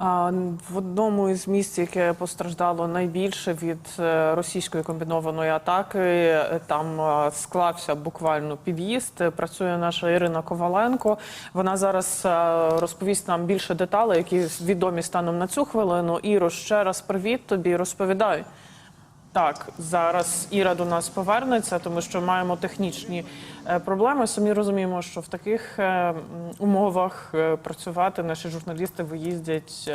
В одному із місць, яке постраждало найбільше від е, російської комбінованої атаки, там е, склався буквально під'їзд. Працює наша Ірина Коваленко. Вона зараз е, розповість нам більше деталей, які відомі станом на цю хвилину. Іро, ще раз привіт тобі. Розповідай. Так, зараз Іра до нас повернеться, тому що маємо технічні е, проблеми. Самі розуміємо, що в таких е, умовах е, працювати наші журналісти виїздять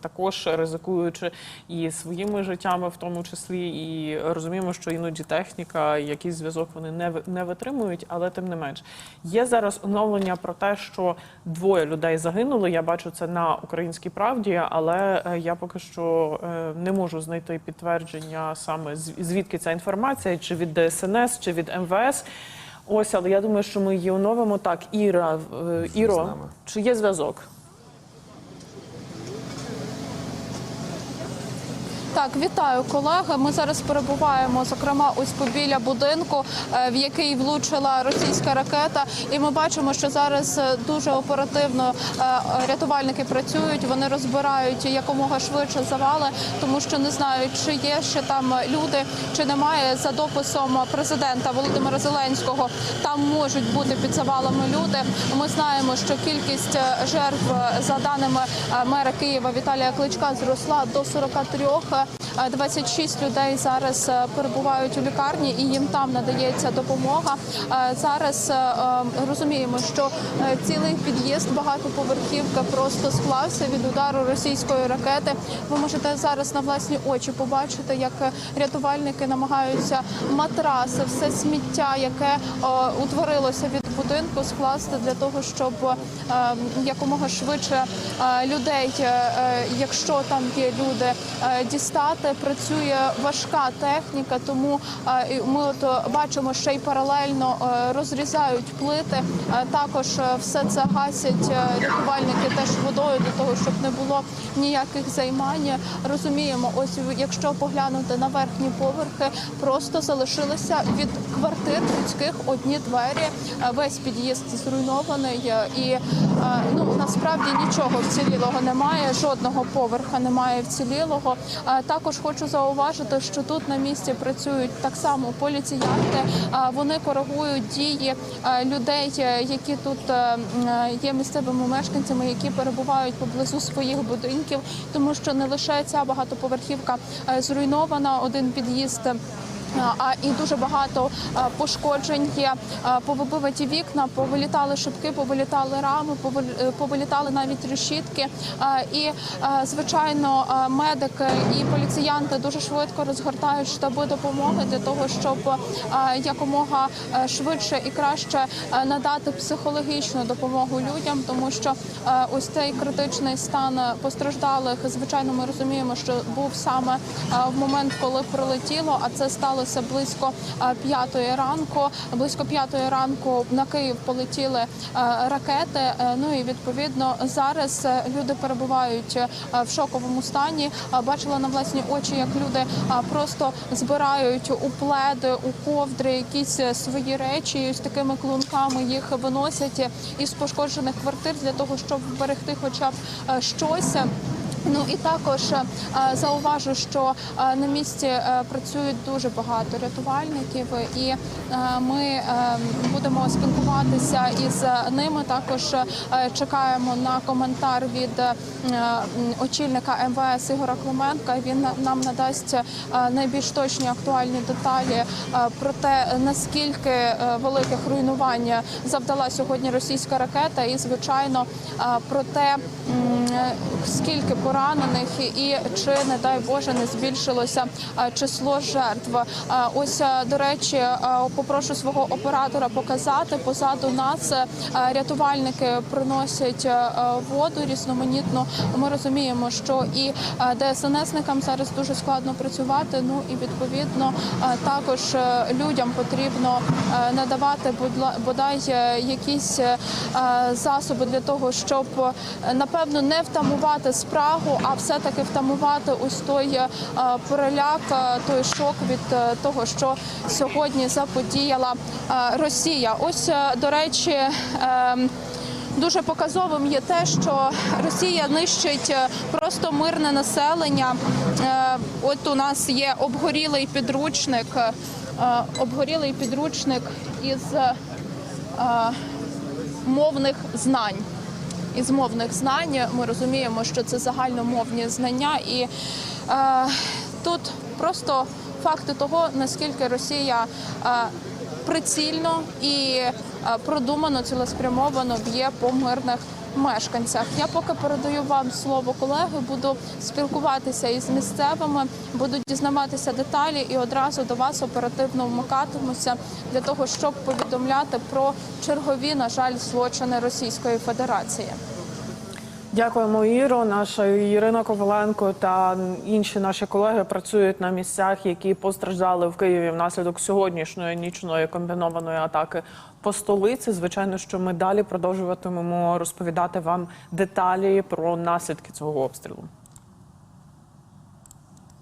також ризикуючи і своїми життями, в тому числі, і розуміємо, що іноді техніка, якийсь зв'язок вони не не витримують, але тим не менш є зараз оновлення про те, що двоє людей загинули. Я бачу це на українській правді, але я поки що не можу знайти підтвердження саме звідки ця інформація, чи від ДСНС, чи від МВС. Ось, але я думаю, що ми її оновимо. Так, Іра, е, Іро, чи є зв'язок? Так, вітаю колеги. Ми зараз перебуваємо, зокрема, ось побіля будинку, е, в який влучила російська ракета. І ми бачимо, що зараз е, дуже оперативно е, рятувальники працюють. Вони розбирають якомога швидше завали, тому що не знають, чи є ще там люди, чи немає за дописом президента Володимира Зеленського. Там можуть бути під завалами люди. Ми знаємо, що кількість жертв за даними мера Києва Віталія Кличка зросла до 43. Е, 26 людей зараз е, перебувають у лікарні і їм там надається допомога. Е, Зараз е, розуміємо, що цілий під'їзд багатоповерхівка просто склався від удару російської ракети. Ви можете зараз на власні очі побачити, як рятувальники намагаються матраси, все сміття, яке утворилося від будинку, скласти для того, щоб е, якомога швидше е, людей, е, е, якщо там є люди, дістати. Працює важка техніка, тому ми от бачимо, що й паралельно розрізають плити. Також все це гасять рятувальники теж водою для того, щоб не було ніяких займань. Розуміємо, ось якщо поглянути на верхні поверхи, просто залишилися від квартир людських одні двері. Весь під'їзд зруйнований е, і е, ну насправді нічого вцілілого немає. Жодного поверха немає вцілілого. Е, Також хочу зауважити, що тут на місці працюють так само поліціянти. Вони коригують дії людей, які тут є місцевими мешканцями, які перебувають поблизу своїх будинків, тому що не лише ця багатоповерхівка зруйнована, один під'їзд. А і дуже багато пошкоджень є. Повибиваті вікна, повилітали шибки, повилітали рами, е, повилітали навіть решітки. І звичайно, медики і поліціянти дуже швидко розгортають штаби допомоги для того, щоб якомога швидше і краще надати психологічну допомогу людям, тому що ось цей критичний стан постраждалих, звичайно, ми розуміємо, що був саме в момент, коли прилетіло, а це сталося близько е, п'ятої ранку. Близько п'ятої ранку на Київ полетіли е, ракети. Е, Ну і відповідно зараз люди перебувають в шоковому стані. Бачила на власні очі, як люди просто збирають у пледи, у ковдри якісь свої речі, і ось такими клунками їх виносять із пошкоджених квартир для того, щоб вберегти хоча б щось. Ну і також е, зауважу, що е, на місці е, працюють дуже багато рятувальників, і ми будемо спілкуватися із ними. Також чекаємо на коментар від очільника МВС Ігора Клименка. Він нам надасть найбільш точні актуальні деталі про те, наскільки великих руйнувань завдала сьогодні російська ракета, і звичайно про те, скільки поранених і чи не дай Боже не збільшилося число жертв. Ось до речі, попрошу свого оператора показати позаду нас. Рятувальники приносять воду різноманітну. Ми розуміємо, що і ДСНСникам зараз дуже складно працювати. Ну і відповідно також людям потрібно надавати бодай якісь засоби для того, щоб напевно не втамувати спрагу, а все-таки втамувати ось той е, переляк, е, той шок від е, того, що сьогодні заподіяла Росія. Ось, до речі, ем, дуже показовим є те, що Росія нищить просто мирне населення. От у нас є обгорілий підручник, обгорілий підручник із мовних знань. Із мовних знань. Ми розуміємо, що це загальномовні знання, і е, тут просто факти того, наскільки Росія е, прицільно і е, продумано, цілеспрямовано б'є по мирних мешканцях. Я поки передаю вам слово колеги, буду спілкуватися із місцевими, буду дізнаватися деталі і одразу до вас оперативно вмикатимуся для того, щоб повідомляти про чергові, на жаль, злочини Російської Федерації. Дякуємо, Іро. Наша Ірина Коваленко та інші наші колеги працюють на місцях, які постраждали в Києві внаслідок сьогоднішньої нічної комбінованої атаки по столиці. Звичайно, що ми далі продовжуватимемо розповідати вам деталі про наслідки цього обстрілу.